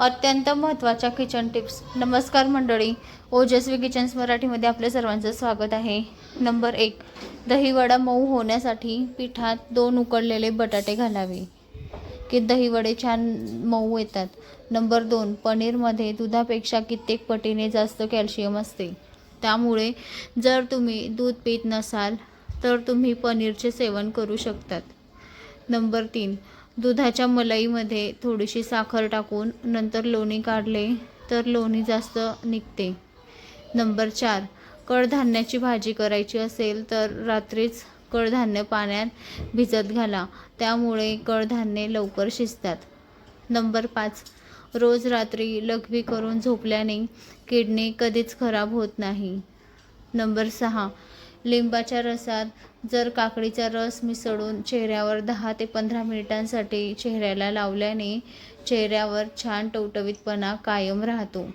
अत्यंत महत्त्वाच्या kitchen tips. नमस्कार मंडळी. ओजस्वी किचन्स मराठीमध्ये आपल्या सर्वांचं स्वागत आहे. नंबर एक दहीवडा मऊ होण्यासाठी पिठात दोन उकडलेले बटाटे घालावे. की दहीवडे छान मऊ येतात. नंबर दोन पनीरमध्ये दुधापेक्षा कित्येक पटीने जास्त कॅल्शियम असते. त्यामुळे जर तुम्ही दूध पीत नसाल तर तुम्ही पनीरचे सेवन करू शकतात. नंबर तीन दुधाच्या मलईमध्ये थोडीशी साखर टाकून नंतर लोणी काढले तर लोणी जास्त निघते. नंबर चार कडधान्याची भाजी करायची असेल तर रात्रीच कडधान्य पाण्यात भिजत घाला. त्यामुळे कडधान्ये लवकर शिजतात. नंबर पाच रोज रात्री लघवी करून झोपल्याने किडनी कधीच खराब होत नाही. नंबर सहा लिंबाच्या रसात जर काकडीचा रस मिसळून चेहऱ्यावर दहा ते पंधरा मिनिटांसाठी चेहऱ्याला लावल्याने चेहऱ्यावर छान टवटवीतपणा कायम राहतो.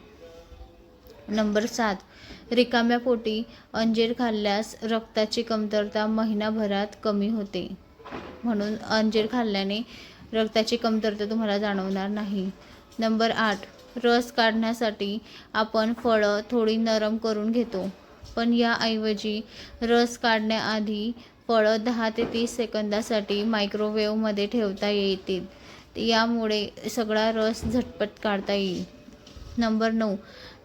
नंबर सात रिकाम्या पोटी अंजीर खाल्ल्यास रक्ताची कमतरता महिनाभरात कमी होते. म्हणून अंजीर खाल्ल्याने रक्ताची कमतरता तुम्हाला जाणवणार नाही. नंबर आठ रस काढण्यासाठी आपण फळं थोडी नरम करून घेतो. पण याऐवजी रस काढण्याआधी फळं दहा ते तीस सेकंदासाठी मायक्रोवेव्हमध्ये ठेवता येतील. यामुळे सगळा रस झटपट काढता येईल. नंबर नऊ.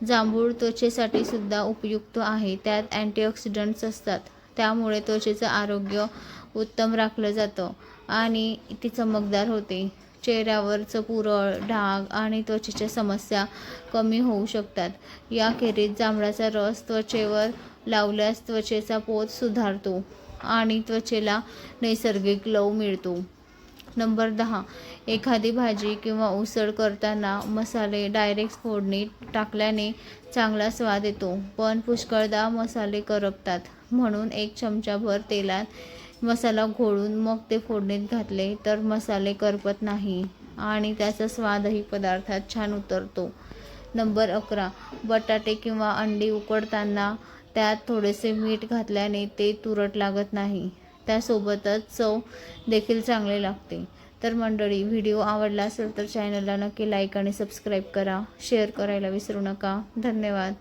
जांभूळ त्वचेसाठी सुद्धा उपयुक्त आहे. त्यात अँटीऑक्सिडंट्स असतात. त्यामुळे त्वचेचं आरोग्य उत्तम राखलं जातं आणि ती चमकदार होते. चेहऱ्यावरचं पुरळ डाग आणि त्वचेच्या समस्या कमी होऊ शकतात. याखेरीज जांभळाचा रस त्वचेवर लावल्यास त्वचेचा पोत सुधारतो आणि त्वचेला नैसर्गिक लव मिळतो. नंबर दहा. एखादी भाजी किंवा उसळ करताना मसाले डायरेक्ट फोडणीत टाकल्याने चांगला स्वाद येतो पण पुष्कळदा मसाले करपतात. म्हणून एक चमचाभर तेलात मसाला घोळून मग ते फोडणीत घातले तर मसाले करपत नाही आणि त्याचा स्वादही पदार्थात छान उतरतो. नंबर अकरा. बटाटे किंवा अंडी उकडताना त्यात थोडेसे मीठ घातल्याने ते तुरट लागत नाही. त्यासोबतच चव देखील चांगले लागते. तर मंडळी व्हिडिओ आवडला असेल तर चॅनलला नक्की लाईक आणि सबस्क्राईब करा. शेअर करायला विसरू नका. धन्यवाद.